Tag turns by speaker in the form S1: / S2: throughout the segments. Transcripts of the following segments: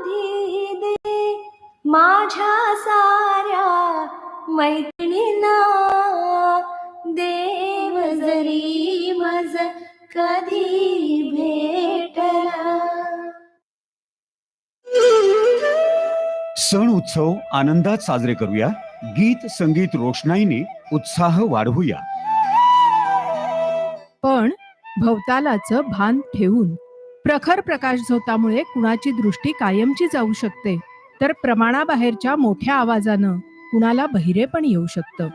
S1: बांधी दे माझ्या साऱ्या मैत्रिणीना देव जरी मज कधी भेटला
S2: सण उत्सव आनंदात साजरे करूया गीत संगीत रोषणाईने उत्साह वाढवूया
S3: पण भवतालाच भान ठेवून प्रखर प्रकाश झोतामुळे कुणाची दृष्टी कायमची जाऊ शकते तर प्रमाणाबाहेरच्या मोठ्या आवाजानं कुणाला बहिरे पण येऊ शकतं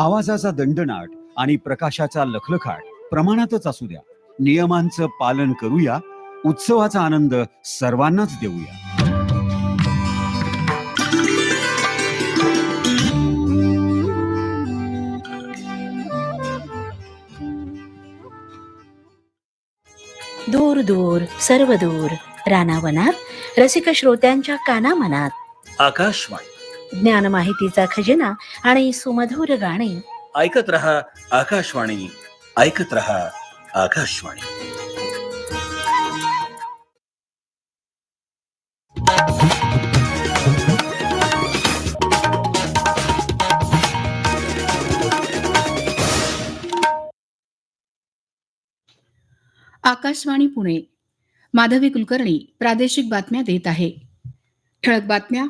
S2: आवाजाचा दंडनाट आणि प्रकाशाचा लखलखाट प्रमाणातच असू द्या नियमांचं पालन करूया उत्सवाचा आनंद सर्वांनाच देऊया
S4: दूर दूर सर्व दूर रानावनात रसिक श्रोत्यांच्या कानामनात
S5: आकाशवाणी
S4: ज्ञान माहितीचा खजिना आणि सुमधुर गाणे
S5: ऐकत रहा आकाशवाणी ऐकत रहा आकाशवाणी
S3: आकाशवाणी पुणे माधवी कुलकर्णी प्रादेशिक बातम्या देत आहे ठळक बातम्या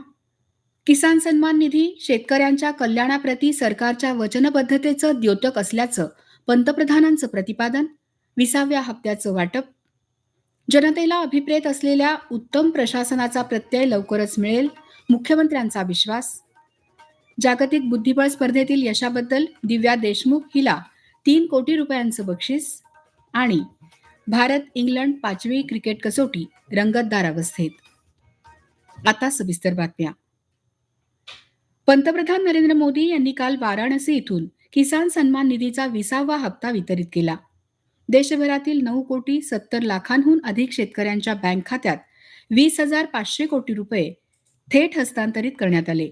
S3: किसान सन्मान निधी शेतकऱ्यांच्या कल्याणाप्रती सरकारच्या वचनबद्धतेचं द्योतक असल्याचं पंतप्रधानांचं प्रतिपादन विसाव्या हप्त्याचं वाटप जनतेला अभिप्रेत असलेल्या उत्तम प्रशासनाचा प्रत्यय लवकरच मिळेल मुख्यमंत्र्यांचा विश्वास जागतिक बुद्धिबळ स्पर्धेतील यशाबद्दल दिव्या देशमुख हिला तीन कोटी रुपयांचं बक्षीस आणि भारत इंग्लंड पाचवी क्रिकेट कसोटी रंगतदार अवस्थेत आता सविस्तर बातम्या पंतप्रधान नरेंद्र मोदी यांनी काल वाराणसी इथून किसान सन्मान निधीचा विसावा हप्ता वितरित केला देशभरातील नऊ कोटी सत्तर लाखांहून अधिक शेतकऱ्यांच्या बँक खात्यात वीस हजार पाचशे कोटी रुपये थेट हस्तांतरित करण्यात आले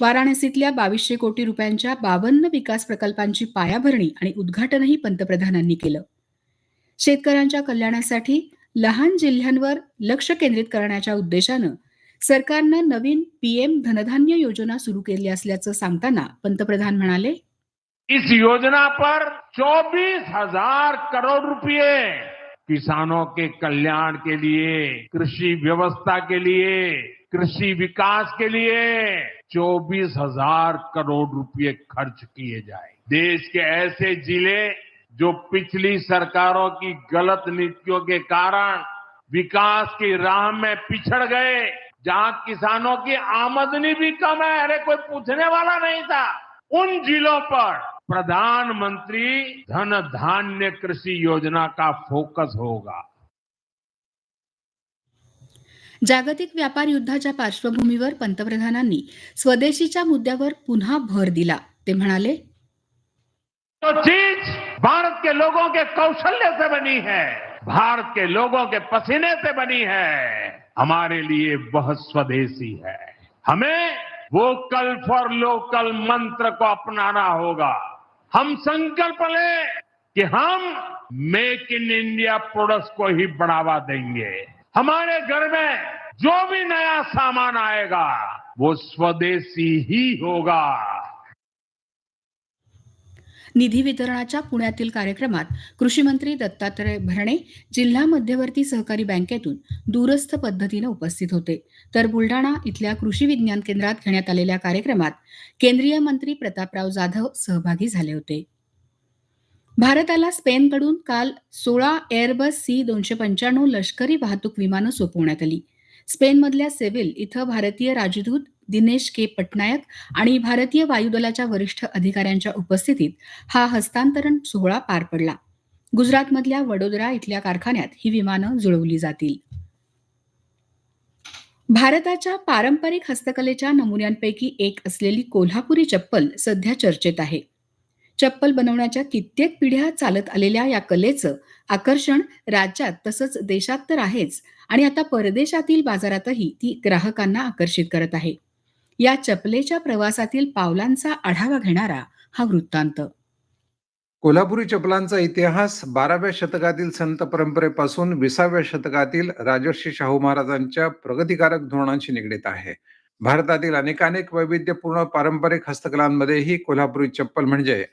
S3: वाराणसीतल्या बावीसशे कोटी रुपयांच्या बावन्न विकास प्रकल्पांची पायाभरणी आणि उद्घाटनही पंतप्रधानांनी केलं शेतकऱ्यांच्या कल्याणासाठी लहान जिल्ह्यांवर लक्ष केंद्रित करण्याच्या उद्देशानं सरकारनं नवीन पीएम धनधान्य योजना सुरू केली असल्याचं सांगताना पंतप्रधान म्हणाले
S6: इस योजना पर चौबीस हजार करोड़ रुपये किसानों के कल्याण के लिए कृषि व्यवस्था के लिए कृषि विकास के लिए चौबीस हजार करोड़ रुपये खर्च किए जाए देश के ऐसे जिले जो पिछली सरकारों की गलत नीतियों के कारण विकास की राह में पिछड़ गए जहां किसानों की आमदनी भी कम है अरे कोई पूछने वाला नहीं था उन जिलों पर प्रधानमंत्री धन धान्य कृषि योजना का फोकस होगा
S3: जागतिक व्यापार युद्धाच्या पार्श्वभूमीवर पंतप्रधानांनी स्वदेशीच्या मुद्द्यावर पुन्हा भर दिला ते म्हणाले
S6: तो भारत के लोगों के कौशल्य से बनी है भारत के लोगों के पसीने से बनी है हमारे लिए बहुत स्वदेशी है हमें वोकल फॉर लोकल मंत्र को अपनाना होगा हम संकल्प लें कि हम मेक इन इंडिया प्रोडक्ट्स को ही बढ़ावा देंगे हमारे घर में जो भी नया सामान आएगा वो स्वदेशी ही होगा
S3: निधी वितरणाच्या पुण्यातील कार्यक्रमात कृषीमंत्री दत्तात्रय भरणे जिल्हा मध्यवर्ती सहकारी बँकेतून दूरस्थ पद्धतीने उपस्थित होते तर बुलडाणा इथल्या कृषी विज्ञान केंद्रात घेण्यात आलेल्या कार्यक्रमात केंद्रीय मंत्री प्रतापराव जाधव सहभागी झाले होते भारताला स्पेनकडून काल सोळा एअरबस सी दोनशे पंच्याण्णव लष्करी वाहतूक विमानं सोपवण्यात आली स्पेनमधल्या सेव्हिल इथं भारतीय राजदूत दिनेश के पटनायक आणि भारतीय वायुदलाच्या वरिष्ठ अधिकाऱ्यांच्या उपस्थितीत हा हस्तांतरण सोहळा पार पडला गुजरातमधल्या वडोदरा इथल्या कारखान्यात ही विमानं जुळवली जातील भारताच्या पारंपरिक हस्तकलेच्या नमुन्यांपैकी एक असलेली कोल्हापुरी चप्पल सध्या चर्चेत आहे चप्पल बनवण्याच्या कित्येक पिढ्या चालत आलेल्या या कलेचं आकर्षण राज्यात तसंच देशात तर आहेच आणि आता परदेशातील बाजारातही ती ग्राहकांना आकर्षित करत आहे या चपलेच्या प्रवासातील पावलांचा आढावा घेणारा हा वृत्तांत
S7: कोल्हापुरी चपलांचा इतिहास बाराव्या शतकातील संत परंपरेपासून विसाव्या शतकातील राजर्षी शाहू महाराजांच्या प्रगतिकारक धोरणांशी निगडीत आहे भारतातील अनेकानेक वैविध्यपूर्ण पारंपरिक हस्तकलांमध्येही कोल्हापुरी चप्पल म्हणजे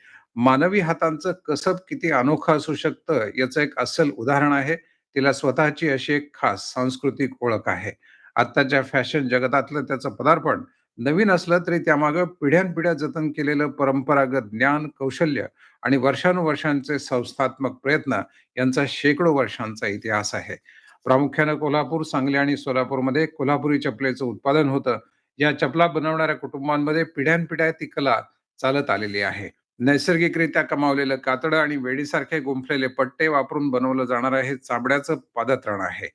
S7: मानवी हातांचं कसब किती अनोखं असू शकतं याचं एक असल उदाहरण आहे तिला स्वतःची अशी एक खास सांस्कृतिक ओळख आहे आत्ताच्या फॅशन जगतातलं त्याचं पदार्पण नवीन असलं तरी त्यामागं पिढ्यानपिढ्या जतन केलेलं परंपरागत ज्ञान कौशल्य आणि वर्षानुवर्षांचे संस्थात्मक प्रयत्न यांचा शेकडो वर्षांचा इतिहास आहे प्रामुख्यानं कोल्हापूर सांगली आणि सोलापूरमध्ये कोल्हापुरी चपलेचं उत्पादन होतं या चपला बनवणाऱ्या कुटुंबांमध्ये पिढ्यानपिढ्या ती कला चालत आलेली आहे नैसर्गिकरित्या कमावलेलं कातड आणि वेडीसारखे गुंफलेले पट्टे वापरून बनवलं जाणार हे चाबड्याचं पादत्रण आहे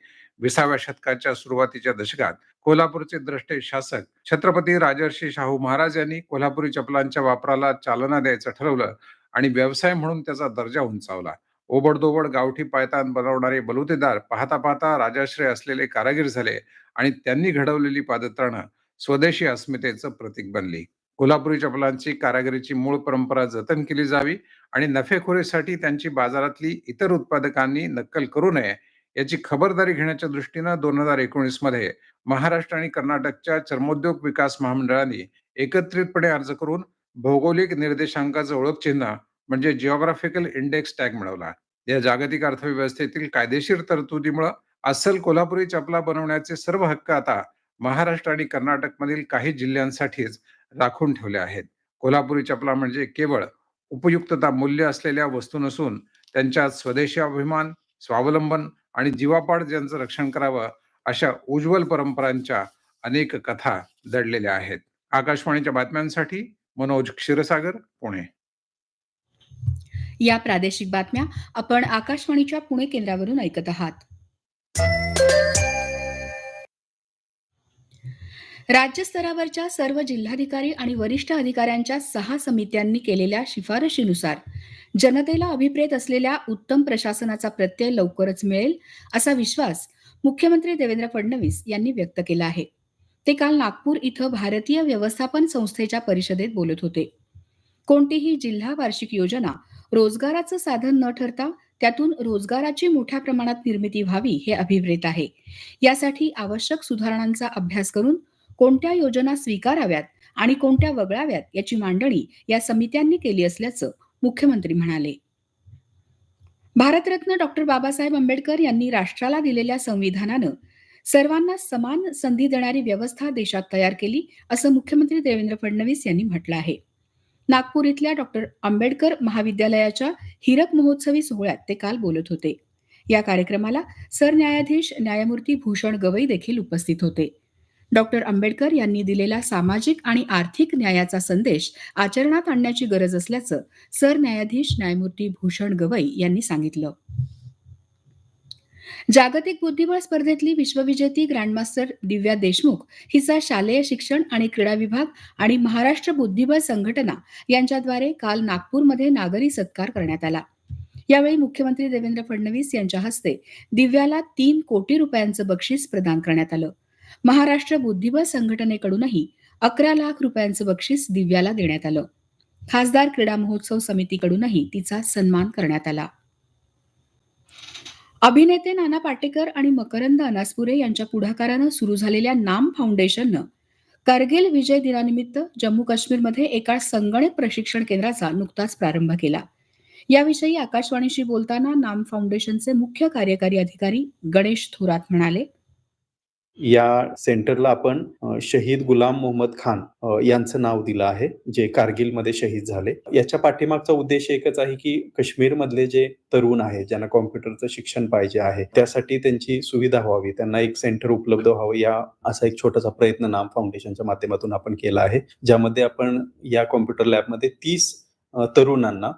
S7: विसाव्या शतकाच्या सुरुवातीच्या दशकात कोल्हापूरचे द्रष्टे शासक छत्रपती राजर्षी शाहू महाराज यांनी कोल्हापुरी चपलांच्या वापराला चालना द्यायचं ठरवलं आणि व्यवसाय म्हणून त्याचा दर्जा उंचावला ओबडदोबड गावठी पायतान बनवणारे बलुतेदार पाहता पाहता राजाश्रय असलेले कारागीर झाले आणि त्यांनी घडवलेली पादत्राणं स्वदेशी अस्मितेचं प्रतीक बनली कोल्हापुरी चपलांची कारागिरीची मूळ परंपरा जतन केली जावी आणि नफेखोरीसाठी त्यांची बाजारातली इतर उत्पादकांनी नक्कल करू नये याची खबरदारी घेण्याच्या दृष्टीनं दोन हजार एकोणीस मध्ये महाराष्ट्र आणि कर्नाटकच्या चर्मोद्योग विकास महामंडळाने एकत्रितपणे अर्ज करून भौगोलिक निर्देशांकाचं ओळखचिन्ह म्हणजे जिओग्राफिकल इंडेक्स टॅग मिळवला या जागतिक अर्थव्यवस्थेतील कायदेशीर तरतुदीमुळे अस्सल कोल्हापुरी चपला बनवण्याचे सर्व हक्क आता महाराष्ट्र आणि कर्नाटकमधील काही जिल्ह्यांसाठीच राखून ठेवल्या आहेत कोल्हापुरी चपला म्हणजे केवळ उपयुक्तता मूल्य असलेल्या वस्तू नसून त्यांच्या स्वदेशी अभिमान स्वावलंबन आणि जीवापाड ज्यांचं रक्षण करावं अशा उज्ज्वल परंपरांच्या अनेक कथा दडलेल्या आहेत आकाशवाणीच्या बातम्यांसाठी मनोज क्षीरसागर पुणे
S3: या प्रादेशिक बातम्या आपण आकाशवाणीच्या पुणे केंद्रावरून ऐकत आहात राज्यस्तरावरच्या सर्व जिल्हाधिकारी आणि वरिष्ठ अधिकाऱ्यांच्या सहा समित्यांनी केलेल्या शिफारशीनुसार जनतेला अभिप्रेत असलेल्या उत्तम प्रशासनाचा प्रत्यय लवकरच मिळेल असा विश्वास मुख्यमंत्री देवेंद्र फडणवीस यांनी व्यक्त केला आहे ते काल नागपूर इथं भारतीय व्यवस्थापन संस्थेच्या परिषदेत बोलत होते कोणतीही जिल्हा वार्षिक योजना रोजगाराचं साधन न ठरता त्यातून रोजगाराची मोठ्या प्रमाणात निर्मिती व्हावी हे अभिप्रेत आहे यासाठी आवश्यक सुधारणांचा अभ्यास करून कोणत्या योजना स्वीकाराव्यात आणि कोणत्या वगळाव्यात याची मांडणी या समित्यांनी केली असल्याचं मुख्यमंत्री म्हणाले भारतरत्न डॉक्टर बाबासाहेब आंबेडकर यांनी राष्ट्राला दिलेल्या संविधानानं सर्वांना समान संधी देणारी व्यवस्था देशात तयार केली असं मुख्यमंत्री देवेंद्र फडणवीस यांनी म्हटलं आहे नागपूर इथल्या डॉक्टर आंबेडकर महाविद्यालयाच्या हिरक महोत्सवी सोहळ्यात ते काल बोलत होते या कार्यक्रमाला सरन्यायाधीश न्यायमूर्ती भूषण गवई देखील उपस्थित होते डॉक्टर आंबेडकर यांनी दिलेला सामाजिक आणि आर्थिक न्यायाचा संदेश आचरणात आणण्याची गरज असल्याचं सरन्यायाधीश न्यायमूर्ती भूषण गवई यांनी सांगितलं जागतिक बुद्धिबळ स्पर्धेतली विश्वविजेती ग्रँडमास्टर दिव्या देशमुख हिचा शालेय शिक्षण आणि क्रीडा विभाग आणि महाराष्ट्र बुद्धिबळ संघटना यांच्याद्वारे काल नागपूरमध्ये नागरी सत्कार करण्यात आला यावेळी मुख्यमंत्री देवेंद्र फडणवीस यांच्या हस्ते दिव्याला तीन कोटी रुपयांचं बक्षीस प्रदान करण्यात आलं महाराष्ट्र बुद्धिबळ संघटनेकडूनही अकरा लाख रुपयांचं बक्षीस दिव्याला देण्यात आलं खासदार क्रीडा महोत्सव समितीकडूनही तिचा सन्मान करण्यात आला अभिनेते नाना पाटेकर आणि मकरंद अनासपुरे यांच्या पुढाकारानं सुरू झालेल्या नाम फाउंडेशननं कारगिल विजय दिनानिमित्त जम्मू काश्मीरमध्ये एका संगणक प्रशिक्षण केंद्राचा नुकताच प्रारंभ केला याविषयी आकाशवाणीशी बोलताना नाम फाउंडेशनचे मुख्य कार्यकारी अधिकारी गणेश थोरात म्हणाले
S8: या सेंटरला आपण शहीद गुलाम मोहम्मद खान यांचं नाव दिलं आहे जे कारगिलमध्ये शहीद झाले याच्या पाठीमागचा उद्देश एकच आहे की काश्मीरमधले जे तरुण आहे ज्यांना कॉम्प्युटरचं शिक्षण पाहिजे आहे त्यासाठी त्यांची सुविधा व्हावी त्यांना एक सेंटर उपलब्ध व्हावं या असा एक छोटासा प्रयत्न नाम फाउंडेशनच्या माध्यमातून आपण केला आहे ज्यामध्ये आपण या कॉम्प्युटर लॅबमध्ये तीस तरुणांना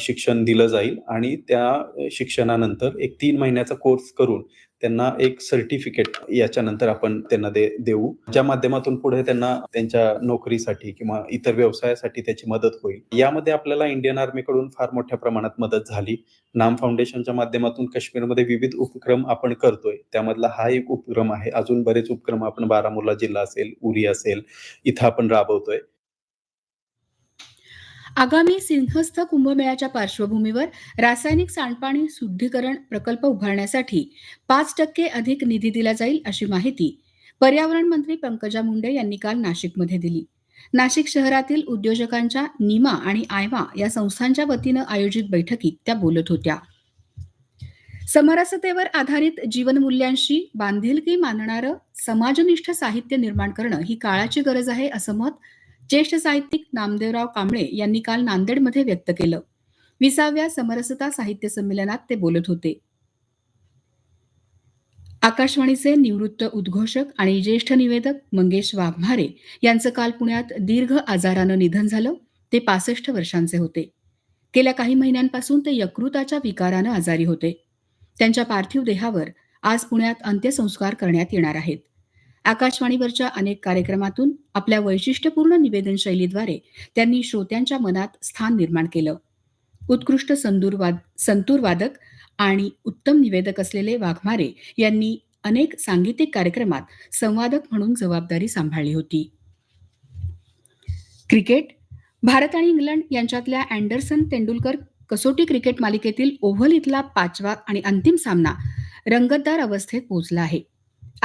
S8: शिक्षण दिलं जाईल आणि त्या शिक्षणानंतर एक तीन महिन्याचा कोर्स करून त्यांना एक सर्टिफिकेट याच्यानंतर आपण त्यांना दे देऊ ज्या माध्यमातून पुढे त्यांना त्यांच्या नोकरीसाठी किंवा इतर व्यवसायासाठी त्याची मदत होईल यामध्ये आपल्याला इंडियन आर्मीकडून फार मोठ्या प्रमाणात मदत झाली नाम फाउंडेशनच्या माध्यमातून काश्मीरमध्ये विविध उपक्रम आपण करतोय त्यामधला हा एक उपक्रम आहे अजून बरेच उपक्रम आपण बारामुल्ला जिल्हा असेल उरी असेल इथं आपण राबवतोय
S3: आगामी सिंहस्थ कुंभमेळ्याच्या पार्श्वभूमीवर रासायनिक सांडपाणी शुद्धीकरण प्रकल्प उभारण्यासाठी पाच टक्के अधिक निधी दिला जाईल अशी माहिती पर्यावरण मंत्री पंकजा मुंडे यांनी काल नाशिकमध्ये दिली नाशिक शहरातील उद्योजकांच्या निमा आणि आयमा या संस्थांच्या वतीनं आयोजित बैठकीत त्या बोलत होत्या समरसतेवर आधारित जीवनमूल्यांशी बांधिलकी मानणारं समाजनिष्ठ साहित्य निर्माण करणं ही काळाची गरज आहे असं मत ज्येष्ठ साहित्यिक नामदेवराव कांबळे यांनी काल नांदेडमध्ये व्यक्त केलं विसाव्या समरसता साहित्य संमेलनात ते बोलत होते आकाशवाणीचे निवृत्त उद्घोषक आणि ज्येष्ठ निवेदक मंगेश वाघमारे यांचं काल पुण्यात दीर्घ आजारानं निधन झालं ते पासष्ट वर्षांचे होते गेल्या काही महिन्यांपासून ते यकृताच्या विकारानं आजारी होते त्यांच्या पार्थिव देहावर आज पुण्यात अंत्यसंस्कार करण्यात येणार आहेत आकाशवाणीवरच्या अनेक कार्यक्रमातून आपल्या वैशिष्ट्यपूर्ण निवेदन शैलीद्वारे त्यांनी श्रोत्यांच्या मनात स्थान निर्माण केलं उत्कृष्ट संदूरवाद संतूरवादक आणि उत्तम निवेदक असलेले वाघमारे यांनी अनेक सांगीतिक कार्यक्रमात संवादक म्हणून जबाबदारी सांभाळली होती क्रिकेट भारत आणि इंग्लंड यांच्यातल्या अँडरसन तेंडुलकर कसोटी क्रिकेट मालिकेतील ओव्हल इथला पाचवा आणि अंतिम सामना रंगतदार अवस्थेत पोहोचला आहे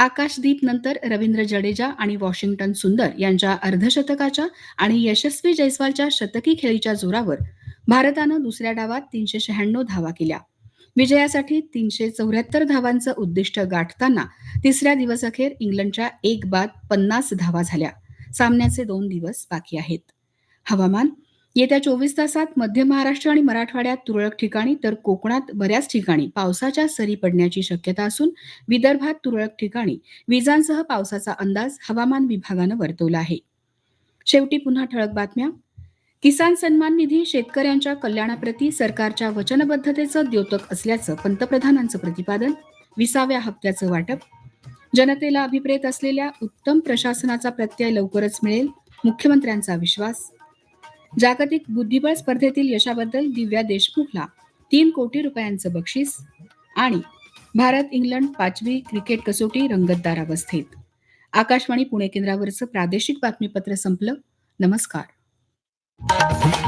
S3: आकाशदीप नंतर रवींद्र जडेजा आणि वॉशिंग्टन सुंदर यांच्या अर्धशतकाच्या आणि यशस्वी जयस्वालच्या शतकी खेळीच्या जोरावर भारतानं दुसऱ्या डावात तीनशे शहाण्णव धावा केल्या विजयासाठी तीनशे चौऱ्याहत्तर धावांचं उद्दिष्ट गाठताना तिसऱ्या दिवसअखेर इंग्लंडच्या एक बाद पन्नास धावा झाल्या सामन्याचे दोन दिवस बाकी आहेत हवामान येत्या चोवीस तासात मध्य महाराष्ट्र आणि मराठवाड्यात तुरळक ठिकाणी तर कोकणात बऱ्याच ठिकाणी पावसाच्या सरी पडण्याची शक्यता असून विदर्भात तुरळक ठिकाणी विजांसह पावसाचा अंदाज हवामान विभागानं वर्तवला आहे शेवटी पुन्हा ठळक बातम्या किसान सन्मान निधी शेतकऱ्यांच्या कल्याणाप्रती सरकारच्या वचनबद्धतेचं द्योतक असल्याचं पंतप्रधानांचं प्रतिपादन विसाव्या हप्त्याचं वाटप जनतेला अभिप्रेत असलेल्या उत्तम प्रशासनाचा प्रत्यय लवकरच मिळेल मुख्यमंत्र्यांचा विश्वास जागतिक बुद्धिबळ स्पर्धेतील यशाबद्दल दिव्या देशमुखला तीन कोटी रुपयांचं बक्षीस आणि भारत इंग्लंड पाचवी क्रिकेट कसोटी रंगतदार अवस्थेत आकाशवाणी पुणे केंद्रावरचं प्रादेशिक बातमीपत्र संपलं नमस्कार